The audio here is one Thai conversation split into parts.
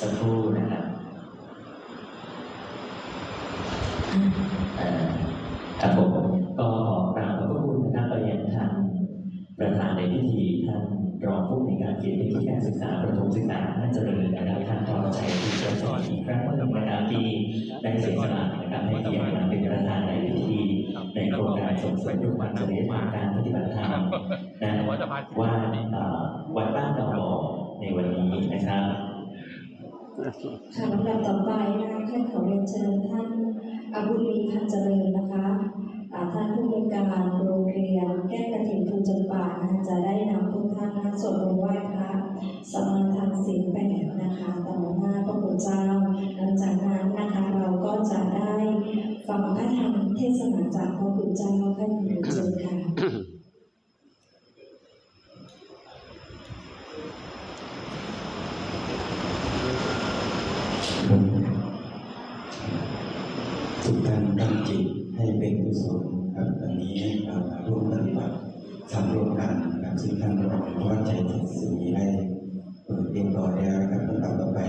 สักครู่นะครับเอ่อครับผมก็ขอกราบขอบพระคุณนะครับไปยังทานประธานในพิธีท่านรองผู้ในการเขตพื้นที่การศึกษาประถมศึกษาท่านเจริญนะครับท่านทรชัยที่จริญสอนอีกครั้งหนึ่งนะครับที่ได้เสียสละนะครับให้เกียรติมาเป็นประธานในพิธีในโครงการส่งเสริมยุควันจริยธรรมการปฏิบัติธรรมนะว่าวัดบ้านดอกบ่อในวันนี้นะครับ ค่ะลำดับต่อไปนะคะท่านขอเรียนเชิญท่านอาบุรีพันเจริญนะคะท่านผู้มีการโรงเรียนแก้กระถิ่นทุนจำปานะคะจะได้นำทุกท่านนะสวดมนต์ไหว้พระสมาทานศีลแปดนะคะต่อหน้าพระคุณเจ้าหลังจากนั้นนะคะเราก็จะได้ฟังพระธรรมเทศนาจากพระคุณเจ้าให้คุณเรียนเชิญค่ะ ทุกท่านตั้งจิตให้เป็นกุศลครับวันนี้เรามาร่วมปฏิบัติทำร่วม กันกับซึ่งท่านรองผู้ว่าใจจิตสื่อได้เปิดเรียบร้อแล้วครับลำดับต่อไป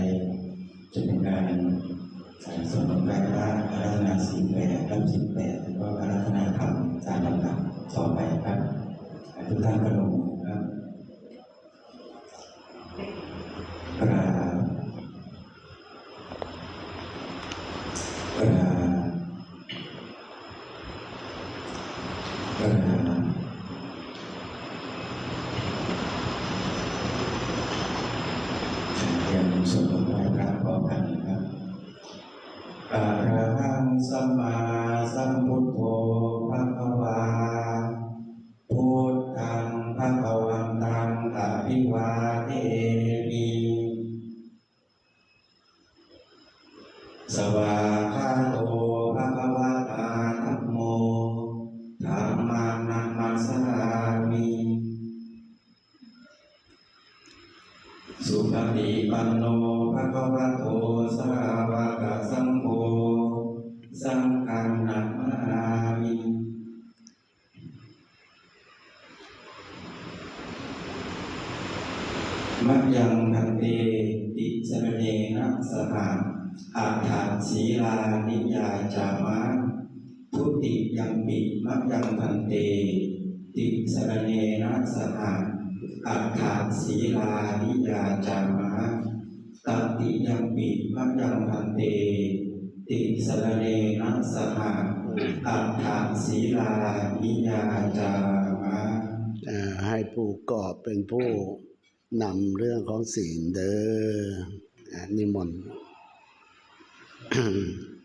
จะเป็นการสั่งสมไหว้พระอาราธนาสีแปดรับสิบแปดแล้วก็อาราธนาธรรมจามลำดับต่อไปครับทุกท่านกระโดด สวา อาถานศีลานิยาจามะพุติยังปิมัจยังพันเต ติสรเนนะสหะอาถานศีลานิยาจามะตัติยังปิมัจยังพันเต ติสรเนนะสหะอาถานศีลานิยาจามะให้ผู้กอบเป็นผู้นำเรื่องของศีลเด้อนิมนต์ 嗯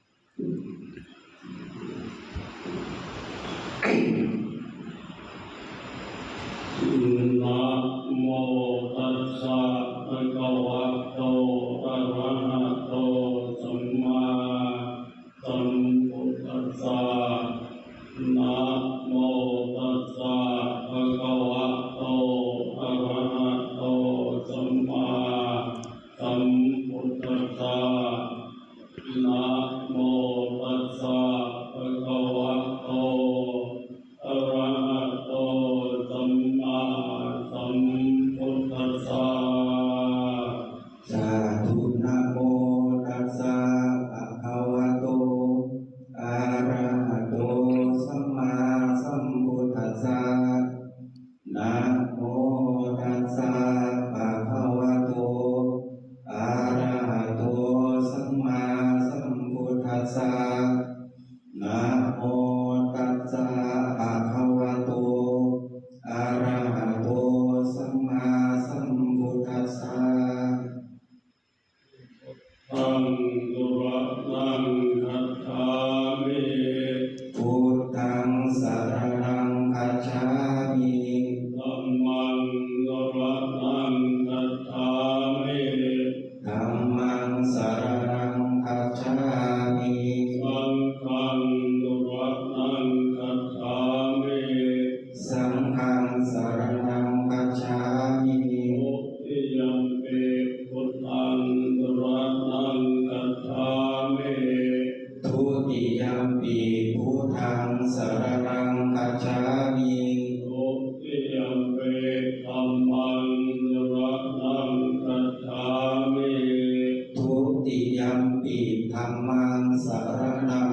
ติธรรมังสารนัง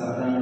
Satan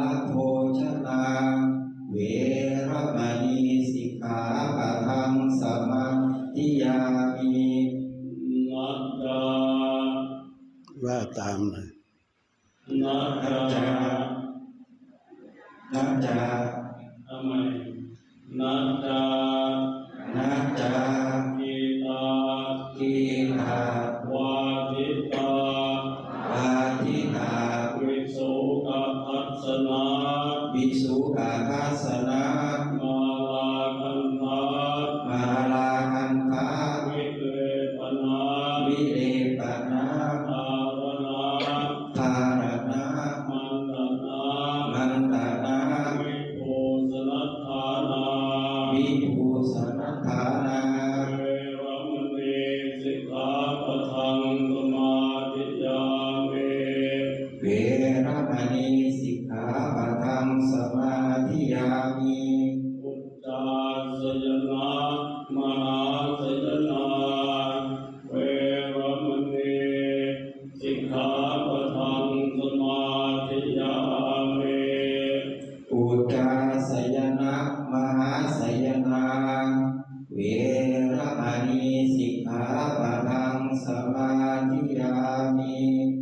ลโภชนา เวรมณีสิกขาปะทังสมาธิยามีนัตตาว่าตามนะนัตตานัตตาทำไมนัตตานัตตา มิอุตตาสยนามหาสยนาเวรมณีสิกขาปัทังสมาธิยามิอุตตาสยนามหาสยนาเวรมณีสิกขาปัทังสมาธิยามิ